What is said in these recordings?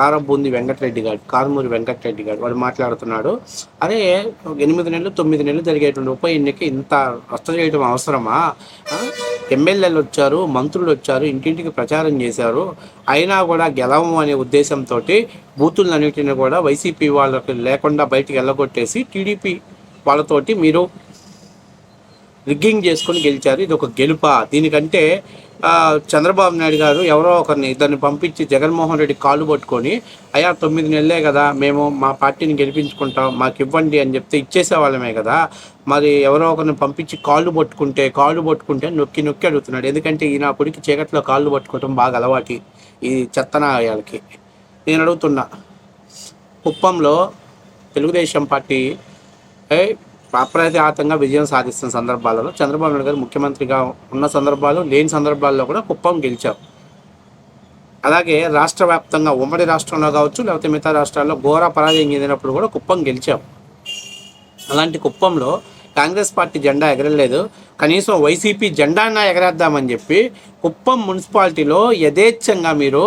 కారబూంది వెంకటరెడ్డి గారు కారుమూరి వెంకటరెడ్డి గారు వాడు మాట్లాడుతున్నాడు. అరే ఎనిమిది నెలలు తొమ్మిది నెలలు జరిగేటువంటి ఉప ఎన్నిక ఇంత రచ్చ చేయడం అవసరమా? ఎమ్మెల్యేలు వచ్చారు మంత్రులు వచ్చారు ఇంటింటికి ప్రచారం చేశారు. అయినా కూడా గెలవం అనే ఉద్దేశంతో బూతులన్నిటిని కూడా వైసీపీ వాళ్ళకి లేకుండా బయటికి వెళ్ళగొట్టేసి టీడీపీ వాళ్ళతోటి మీరు రిగ్గింగ్ చేసుకొని గెలిచారు. ఇది ఒక గెలుప. దీనికంటే చంద్రబాబు నాయుడు గారు ఎవరో ఒకరిని ఇద్దరిని పంపించి జగన్మోహన్ రెడ్డి కాళ్ళు పట్టుకొని అయ్యా తొమ్మిది నెలలే కదా మేము మా పార్టీని గెలిపించుకుంటాం మాకు ఇవ్వండి అని చెప్తే ఇచ్చేసేవాళ్ళమే కదా. మరి ఎవరో ఒకరిని పంపించి కాళ్ళు పట్టుకుంటే కాళ్ళు పట్టుకుంటే నొక్కి నొక్కి అడుగుతున్నాడు. ఎందుకంటే ఈయన కొడుకు చీకట్లో కాళ్ళు పట్టుకోవటం బాగా అలవాటి ఈ చెత్తనాయాలకి నేను అడుగుతున్నా కుప్పంలో తెలుగుదేశం పార్టీ ఏ, అప్రతిహాతంగా విజయం సాధిస్తున్న సందర్భాలలో చంద్రబాబు నాయుడు గారు ముఖ్యమంత్రిగా ఉన్న సందర్భాలు లేని సందర్భాల్లో కూడా కుప్పం గెలిచాం అలాగే రాష్ట్ర వ్యాప్తంగా ఉమ్మడి రాష్ట్రంలో కావచ్చు లేకపోతే మిగతా రాష్ట్రాల్లో ఘోర పరాజయం చెందినప్పుడు కూడా కుప్పం గెలిచాం. అలాంటి కుప్పంలో కాంగ్రెస్ పార్టీ జెండా ఎగరలేదు. కనీసం వైసీపీ జెండానా ఎగరేద్దామని చెప్పి కుప్పం మున్సిపాలిటీలో యథేచ్ఛంగా మీరు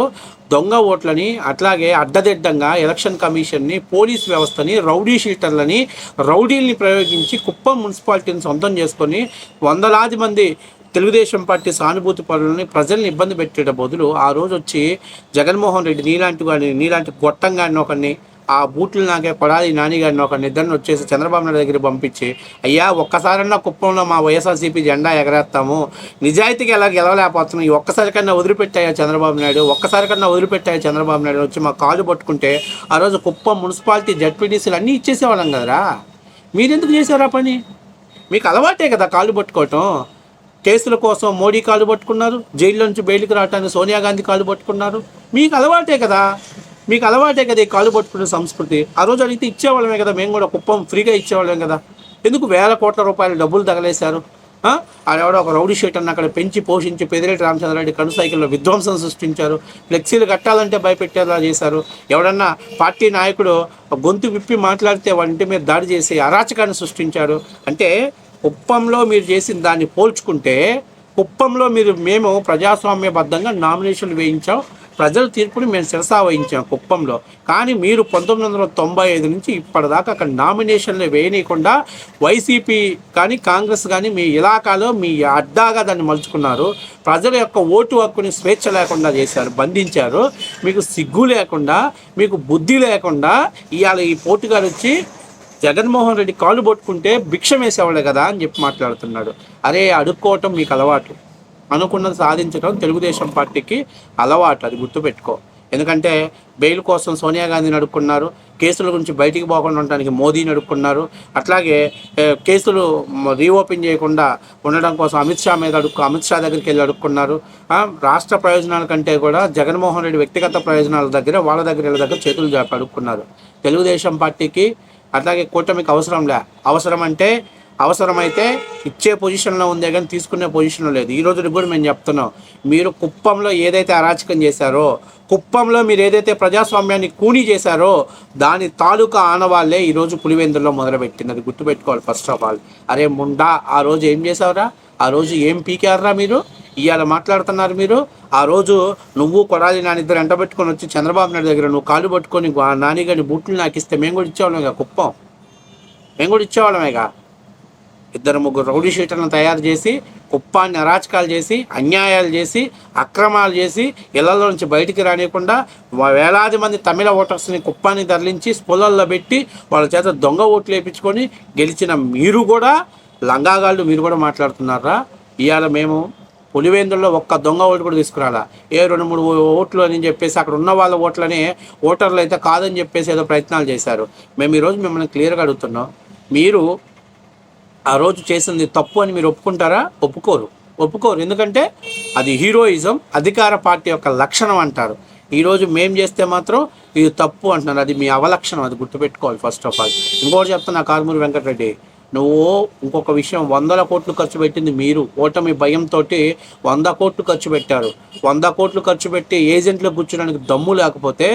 దొంగ ఓట్లని అట్లాగే అడ్డదిడ్డంగా ఎలక్షన్ కమిషన్ని పోలీస్ వ్యవస్థని రౌడీ షీటర్లని రౌడీల్ని ప్రయోగించి కుప్పం మున్సిపాలిటీని సొంతం చేసుకొని వందలాది మంది తెలుగుదేశం పార్టీ సానుభూతి పనులని ప్రజల్ని ఇబ్బంది పెట్టేట బదులు ఆ రోజు వచ్చి జగన్మోహన్ రెడ్డి నీలాంటి వాడిని నీలాంటి గొట్టంగాడిని ఒకరిని ఆ బూట్లు నాకే కొడాలి నాని గారిని ఒక నిద్రను వచ్చేసి చంద్రబాబు నాయుడు దగ్గర పంపించి అయ్యా ఒక్కసారన్నా కుప్పంలో మా వైఎస్ఆర్సీపీ జెండా ఎగరేస్తాము. నిజాయితీగా ఎలా గెలవలేకపోతున్నాం ఈ ఒక్కసారికన్నా వదిలిపెట్టాయా చంద్రబాబు నాయుడు? ఒక్కసారికన్నా వదిలిపెట్టాయా చంద్రబాబు నాయుడు? వచ్చి మా కాలు పట్టుకుంటే ఆ రోజు కుప్పం మున్సిపాలిటీ జడ్పీటీసీలు అన్నీ ఇచ్చేసేవాళ్ళం కదరా. మీరెందుకు చేశారా పని? మీకు అలవాటే కదా కాళ్ళు పట్టుకోవటం. కేసుల కోసం మోడీ కాళ్ళు పట్టుకున్నారు జైల్లో నుంచి బయటకు రావడానికి సోనియా గాంధీ కాళ్ళు పట్టుకున్నారు. మీకు అలవాటే కదా. మీకు అలవాటే కదా ఈ కాలు పట్టుకునే సంస్కృతి. ఆ రోజు అడిగితే ఇచ్చేవాళ్ళమే కదా మేము కూడా కుప్పం ఫ్రీగా ఇచ్చేవాళ్ళం కదా. ఎందుకు వేల కోట్ల రూపాయలు డబ్బులు తగలేశారు? ఆ? ఆడెవడో ఒక రౌడీ షీట్ అన్న అక్కడ పెంచి పోషించి పెదిరెడ్డి రామచంద్రారెడ్డి కను సైకిల్లో విధ్వంసం సృష్టించారు. ఫ్లెక్సీలు కట్టాలంటే భయపెట్టేలా చేశారు. ఎవడన్నా పార్టీ నాయకుడు గొంతు విప్పి మాట్లాడితే వాడి ఇంటి మీద దాడి చేసి అరాచకాన్ని సృష్టించారు అంటే కుప్పంలో మీరు చేసిన దాన్ని పోల్చుకుంటే కుప్పంలో మీరు మేము ప్రజాస్వామ్యబద్ధంగా నామినేషన్లు వేయించాం. ప్రజల తీర్పుని మేము శిరసా వహించాం కుప్పంలో. కానీ మీరు పంతొమ్మిది వందల తొంభై ఐదు నుంచి ఇప్పటిదాకా అక్కడ నామినేషన్లు వేయనీయకుండా వైసీపీ కానీ కాంగ్రెస్ కానీ మీ ఇలాకాలో మీ అడ్డాగా దాన్ని మలుచుకున్నారు. ప్రజల యొక్క ఓటు హక్కుని స్వేచ్ఛ లేకుండా చేశారు బంధించారు. మీకు సిగ్గు లేకుండా మీకు బుద్ధి లేకుండా ఇవాళ ఈ పోటుగారు వచ్చి జగన్మోహన్ రెడ్డి కాళ్ళు పట్టుకుంటే భిక్షం వేసేవాళ్ళే కదా అని చెప్పి మాట్లాడుతున్నాడు. అరే అడుక్కోవటం మీకు అలవాటు. అనుకున్నది సాధించడం తెలుగుదేశం పార్టీకి అలవాటు అది గుర్తుపెట్టుకో. ఎందుకంటే బెయిల్ కోసం సోనియా గాంధీని అడుక్కున్నారు కేసుల గురించి బయటికి పోకుండా ఉండడానికి మోదీని అడుక్కున్నారు అట్లాగే కేసులు రీఓపెన్ చేయకుండా ఉండడం కోసం అమిత్ షా మీద అడుక్కు అమిత్ షా దగ్గరికి వెళ్ళి అడుక్కున్నారు. రాష్ట్ర ప్రయోజనాల కంటే కూడా జగన్మోహన్ రెడ్డి వ్యక్తిగత ప్రయోజనాల దగ్గర వాళ్ళ దగ్గర వీళ్ళ దగ్గర చేతులు జాపి అడుక్కున్నారు. తెలుగుదేశం పార్టీకి అట్లాగే కూటమికి అవసరం లే. అవసరం అంటే అవసరమైతే ఇచ్చే పొజిషన్లో ఉందే కానీ తీసుకునే పొజిషన్లో లేదు. ఈ రోజు కూడా మేము చెప్తున్నాం. మీరు కుప్పంలో ఏదైతే అరాచకం చేశారో కుప్పంలో మీరు ఏదైతే ప్రజాస్వామ్యాన్ని కూని చేశారో దాని తాలూకా ఆనవాళ్ళే ఈరోజు పులివెందుల్లో మొదలుపెట్టినది గుర్తుపెట్టుకోవాలి ఫస్ట్ ఆఫ్ ఆల్ అరే ముండా ఆ రోజు ఏం చేశావురా? ఆ రోజు ఏం పీకారా మీరు? ఇవాళ మాట్లాడుతున్నారు మీరు? ఆ రోజు నువ్వు కొడాలి నానిద్దరు ఇద్దరు వచ్చి చంద్రబాబు నాయుడు దగ్గర నువ్వు కాలు పట్టుకొని ఆ నానిగాని బూట్లు నాకు ఇస్తే మేము కూడా ఇచ్చేవాళ్ళమేగా కుప్పం? మేము కూడా ఇచ్చేవాళ్ళమేగా? ఇద్దరు ముగ్గురు రౌడీ షీటర్లను తయారు చేసి కుప్పాన్ని అరాచకాలు చేసి అన్యాయాలు చేసి అక్రమాలు చేసి ఇళ్ళలో నుంచి బయటికి రానియకుండా వేలాది మంది తమిళ ఓటర్స్ని కుప్పాన్ని తరలించి స్కూళ్ళల్లో పెట్టి వాళ్ళ చేత దొంగ ఓట్లు వేయించుకొని గెలిచిన మీరు కూడా లంగాగాళ్ళు మీరు కూడా మాట్లాడుతున్నారా? ఇవాళ మేము పులివేందుల్లో ఒక్క దొంగ ఓటు కూడా తీసుకురాలా. ఏ రెండు మూడు ఓట్లు అని చెప్పేసి అక్కడ ఉన్న వాళ్ళ ఓట్లని ఓటర్లు అయితే కాదని చెప్పేసి ఏదో ప్రయత్నాలు చేశారు. మేము ఈరోజు మిమ్మల్ని క్లియర్గా అడుగుతున్నాం. మీరు ఆ రోజు చేసింది తప్పు అని మీరు ఒప్పుకుంటారా? ఒప్పుకోరు. ఒప్పుకోరు. ఎందుకంటే అది హీరోయిజం అధికార పార్టీ యొక్క లక్షణం అంటారు. ఈరోజు మేం చేస్తే మాత్రం ఇది తప్పు అంటున్నారు. అది మీ అవలక్షణం. అది గుర్తుపెట్టుకోవాలి ఫస్ట్ ఆఫ్ ఆల్. ఇంకోటి చెప్తున్నా కారుమూరి వెంకటరెడ్డి. నువ్వు ఇంకొక విషయం వందల కోట్లు ఖర్చు పెట్టింది మీరు. ఓటమి భయంతో వంద కోట్లు ఖర్చు పెట్టారు. వంద కోట్లు ఖర్చు పెట్టి ఏజెంట్లు కూర్చోడానికి దమ్ము లేకపోతే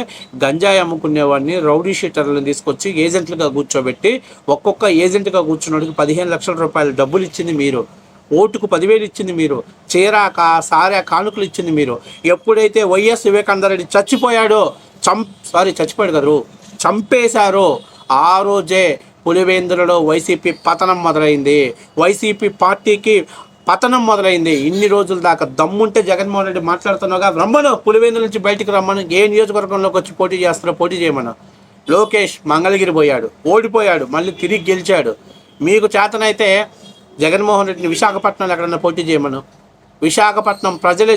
గంజాయి అమ్ముకునేవాడిని రౌడీ షీటర్లను తీసుకొచ్చి ఏజెంట్లుగా కూర్చోబెట్టి ఒక్కొక్క ఏజెంట్గా కూర్చున్నోడికి పదిహేను లక్షల రూపాయలు డబ్బులు ఇచ్చింది మీరు. ఓటుకు పదివేలు ఇచ్చింది మీరు. చీరాక కా సారా కానుకలు ఇచ్చింది మీరు. ఎప్పుడైతే వైఎస్ వివేకానందరెడ్డి చచ్చిపోయాడో చం సారీ చచ్చిపోయాడు గారు చంపేశారో ఆ రోజే పులివేందులలో వైసీపీ పతనం మొదలైంది. వైసీపీ పార్టీకి పతనం మొదలైంది. ఇన్ని రోజుల దాకా దమ్ముంటే జగన్మోహన్ రెడ్డి మాట్లాడుతున్నావుగా రమ్మను. పులివేందుల నుంచి బయటకు రమ్మను. ఏ నియోజకవర్గంలోకి వచ్చి పోటీ చేస్తారో పోటీ చేయమను. లోకేష్ మంగళగిరి పోయాడు. ఓడిపోయాడు. మళ్ళీ తిరిగి గెలిచాడు. మీకు చేతనైతే జగన్మోహన్ రెడ్డిని విశాఖపట్నంలో ఎక్కడన్నా పోటీ చేయమను. విశాఖపట్నం ప్రజలు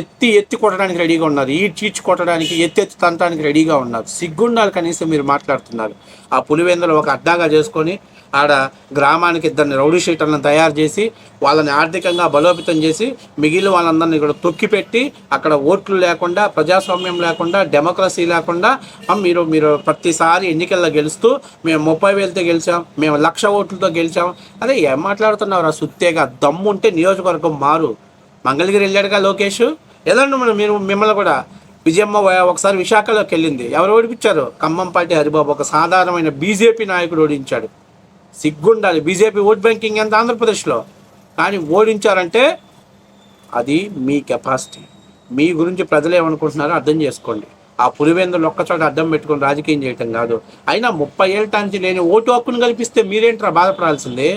ఎత్తి ఎత్తి కొట్టడానికి రెడీగా ఉన్నారు. ఈ చీచి కొట్టడానికి ఎత్తి ఎత్తి తంటానికి రెడీగా ఉన్నారు. సిగ్గుండాలి కనీసం మీరు మాట్లాడుతున్నారు. ఆ పులివెందులు ఒక అడ్డాగా చేసుకొని ఆడ గ్రామానికి ఇద్దరిని రౌడీ షీటర్లను తయారు చేసి వాళ్ళని ఆర్థికంగా బలోపేతం చేసి మిగిలిన వాళ్ళందరినీ ఇక్కడ తొక్కిపెట్టి అక్కడ ఓట్లు లేకుండా ప్రజాస్వామ్యం లేకుండా డెమోక్రసీ లేకుండా మీరు మీరు ప్రతిసారి ఎన్నికల్లో గెలుస్తూ మేము ముప్పై వేలతో గెలిచాం మేము లక్ష ఓట్లతో గెలిచాం. అదే ఏం మాట్లాడుతున్నారు ఆ సుత్తేగా? దమ్ముంటే నియోజకవర్గం మారు. మంగళగిరి వెళ్ళాడుగా లోకేష్? ఎలాంటి మనం మీరు మిమ్మల్ని కూడా. విజయమ్మ ఒకసారి విశాఖలోకి వెళ్ళింది. ఎవరు ఓడిపించారు? ఖమ్మంపాటి హరిబాబు ఒక సాధారణమైన బీజేపీ నాయకుడు ఓడించాడు. సిగ్గుండాలి. బీజేపీ ఓట్ బ్యాంకింగ్ ఎంత ఆంధ్రప్రదేశ్లో? కానీ ఓడించారంటే అది మీ కెపాసిటీ. మీ గురించి ప్రజలు ఏమనుకుంటున్నారో అర్థం చేసుకోండి. ఆ పులివేందులు ఒక్కచోట అడ్డం పెట్టుకుని రాజకీయం చేయటం కాదు. అయినా ముప్పై ఏళ్ళ నుంచి లేని ఓటు హక్కును కల్పిస్తే మీరేంట్రా బాధపడాల్సిందే?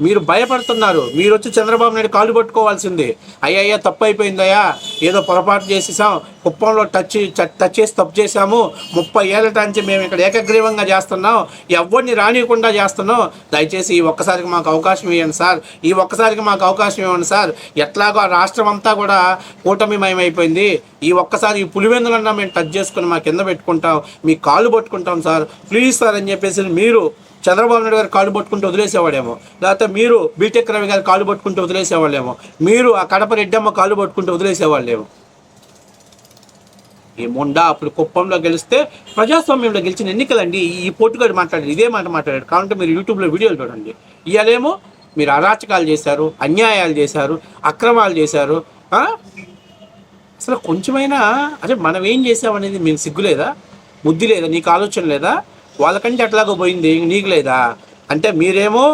మీరు భయపడుతున్నారు. మీరు వచ్చి చంద్రబాబు నాయుడు కాలు పట్టుకోవాల్సిందే. అయ్యయ్యా తప్పు అయిపోయిందయ్యా ఏదో పొరపాటు చేసేసాం. కుప్పంలో టచ్ టచ్ చేసి తప్పు చేశాము. ముప్పై ఏళ్ళ నుంచి మేము ఇక్కడ ఏకగ్రీవంగా చేస్తున్నాం. ఎవరిని రానియకుండా చేస్తున్నాం. దయచేసి ఈ ఒక్కసారికి మాకు అవకాశం ఇవ్వండి సార్. ఈ ఒక్కసారికి మాకు అవకాశం ఇవ్వండి సార్. ఎట్లాగో ఆ రాష్ట్రం అంతా కూడా కూటమిమయమైపోయింది. ఈ ఒక్కసారి ఈ పులివెందులన్నా మేము టచ్ చేసుకుని మా కింద పెట్టుకుంటాం. మీ కాలు పట్టుకుంటాం సార్. ప్లీజ్ సార్ అని చెప్పేసి మీరు చంద్రబాబు నాయుడు గారు కాళ్ళు పట్టుకుంటూ వదిలేసేవాడేమో లేకపోతే మీరు బీటెక్ రవి గారు కాళ్ళు పట్టుకుంటూ వదిలేసేవాళ్ళేమో. మీరు ఆ కడప రెడ్డమ్మ కాళ్ళు పట్టుకుంటూ వదిలేసేవాళ్ళేమో. ఈ మొండా అప్పుడు కుప్పంలో గెలిస్తే ప్రజాస్వామ్యంలో గెలిచిన ఎన్నికలండి. ఈ పోటుగాడు మాట్లాడారు ఇదే మాట మాట్లాడారు కాబట్టి మీరు యూట్యూబ్లో వీడియోలు చూడండి. ఇవాళేమో మీరు అరాచకాలు చేశారు అన్యాయాలు చేశారు అక్రమాలు చేశారు అసలు కొంచెమైనా అదే మనం ఏం చేసామనేది మీకు సిగ్గులేదా? బుద్ధి లేదా? నీకు ఆలోచన లేదా? వాళ్ళకంటే ఎట్లాగో పోయింది నీకు లేదా? అంటే మీరేమో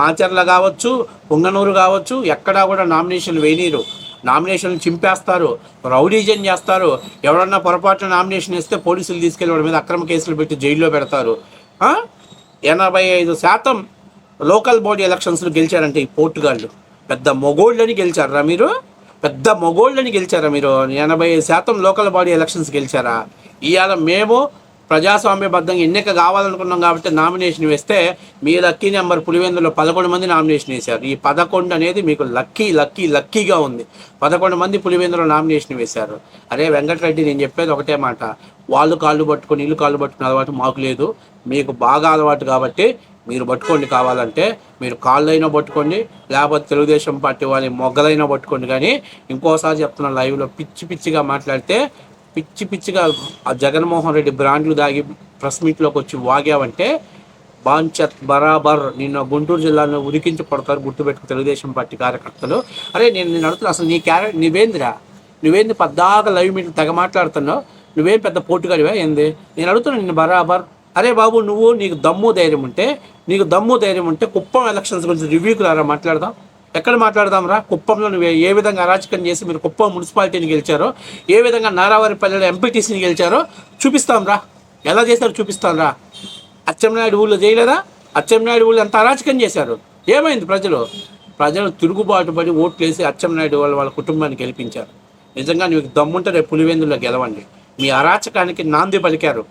మాచర్ల కావచ్చు పొంగనూరు కావచ్చు ఎక్కడా కూడా నామినేషన్లు వేయనీరు. నామినేషన్లు చింపేస్తారు రౌడీజన్ చేస్తారు. ఎవరన్నా పొరపాటున నామినేషన్ ఇస్తే పోలీసులు తీసుకెళ్ళి వాడి మీద అక్రమ కేసులు పెట్టి జైల్లో పెడతారు. ఎనభై ఐదు శాతం లోకల్ బాడీ ఎలక్షన్స్లో గెలిచారంటే ఈ పోర్టుగాళ్ళు. పెద్ద మొగోళ్ళని గెలిచారా మీరు? పెద్ద మొగోళ్ళని గెలిచారా మీరు? ఎనభై ఐదు శాతం లోకల్ బాడీ ఎలక్షన్స్ గెలిచారా? ఇవాళ మేము ప్రజాస్వామ్యబద్ధంగా ఎన్నిక కావాలనుకున్నాం కాబట్టి నామినేషన్ వేస్తే మీ లక్కీ నెంబర్ పులివెందులో పదకొండు మంది నామినేషన్ వేశారు. ఈ పదకొండు అనేది మీకు లక్కీ లక్కీ లక్కీగా ఉంది. పదకొండు మంది పులివెందులో నామినేషన్ వేశారు. అరే వెంకటరెడ్డి నేను చెప్పేది ఒకటే మాట. వాళ్ళు కాళ్ళు పట్టుకొని ఇల్లు కాళ్ళు పట్టుకునే అలవాటు మాకు లేదు. మీకు బాగా అలవాటు కాబట్టి మీరు పట్టుకోండి కావాలంటే. మీరు కాళ్ళైనా పట్టుకోండి లేకపోతే తెలుగుదేశం పార్టీ వాళ్ళ మొగ్గలైనా పట్టుకోండి. కానీ ఇంకోసారి చెప్తున్న లైవ్లో పిచ్చి పిచ్చిగా మాట్లాడితే పిచ్చి పిచ్చిగా ఆ జగన్మోహన్ రెడ్డి బ్రాండ్లు దాగి ప్రెస్ మీట్లోకి వచ్చి వాగావంటే బాంచత్ బరాబర్ నిన్న గుంటూరు జిల్లాలో ఉరికించి పడతారు గుర్తుపెట్టుకు తెలుగుదేశం పార్టీ కార్యకర్తలు. అరే నేను నేను అడుగుతున్నా అసలు నీ క్యారె నువ్వేందిరా? నువ్వేంది పద్దాక లైవ్ మీట్లు తెగ మాట్లాడుతున్నావు? నువ్వేం పెద్ద పోటుగాడివా? ఏంది? నేను అడుగుతున్నా నిన్ను బరాబర్. అరే బాబు నువ్వు నీకు దమ్ము ధైర్యం ఉంటే నీకు దమ్ము ధైర్యం ఉంటే కుప్పం ఎలక్షన్స్ గురించి రివ్యూకి రారా మాట్లాడదాం. ఎక్కడ మాట్లాడదాం రా? కుప్పంలో నువ్వు ఏ- విధంగా అరాచకం చేసి మీరు కుప్పం మున్సిపాలిటీని గెలిచారో ఏ విధంగా నారావారిపల్లెలో ఎంపీటీసీని గెలిచారో చూపిస్తాం రా. ఎలా చేశారో చూపిస్తాం రా. ఊళ్ళో చేయలేదా? అచ్చెంనాయుడు ఊళ్ళో ఎంత అరాచకం చేశారు. ఏమైంది ప్రజలు? ప్రజలు తిరుగుబాటు పడి ఓట్లు వేసి అచ్చెన్నాయుడు వాళ్ళ వాళ్ళ కుటుంబాన్ని గెలిపించారు. నిజంగా నీకు దమ్ముంటే రేపు పులివెందుల్లో గెలవండి. మీ అరాచకానికి నాంది పలికారు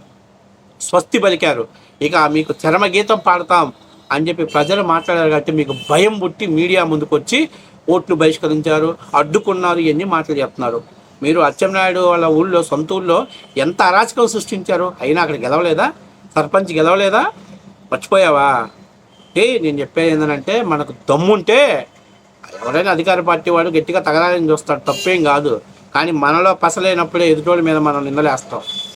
స్వస్తి పలికారు. ఇక మీకు చరమ గీతం పాడతాం. అని చెప్పి ప్రజలు మాట్లాడారు కాబట్టి మీకు భయం పుట్టి మీడియా ముందుకు వచ్చి ఓట్లు బహిష్కరించారు అడ్డుకున్నారు ఇవన్నీ మాటలు చెప్తున్నారు. మీరు అచ్చెన్నాయుడు వాళ్ళ ఊళ్ళో సొంత ఊళ్ళో ఎంత అరాచకం సృష్టించారు? అయినా అక్కడ గెలవలేదా? సర్పంచ్ గెలవలేదా? మర్చిపోయావా? ఏ నేను చెప్పేది ఏంటంటే మనకు దమ్ముంటే ఎవరైనా అధికార పార్టీ వాడు గట్టిగా తగలాలని చూస్తాడు తప్పేం కాదు. కానీ మనలో పసలేనప్పుడే ఎదుటోడి మీద మనం నిందలేస్తాం.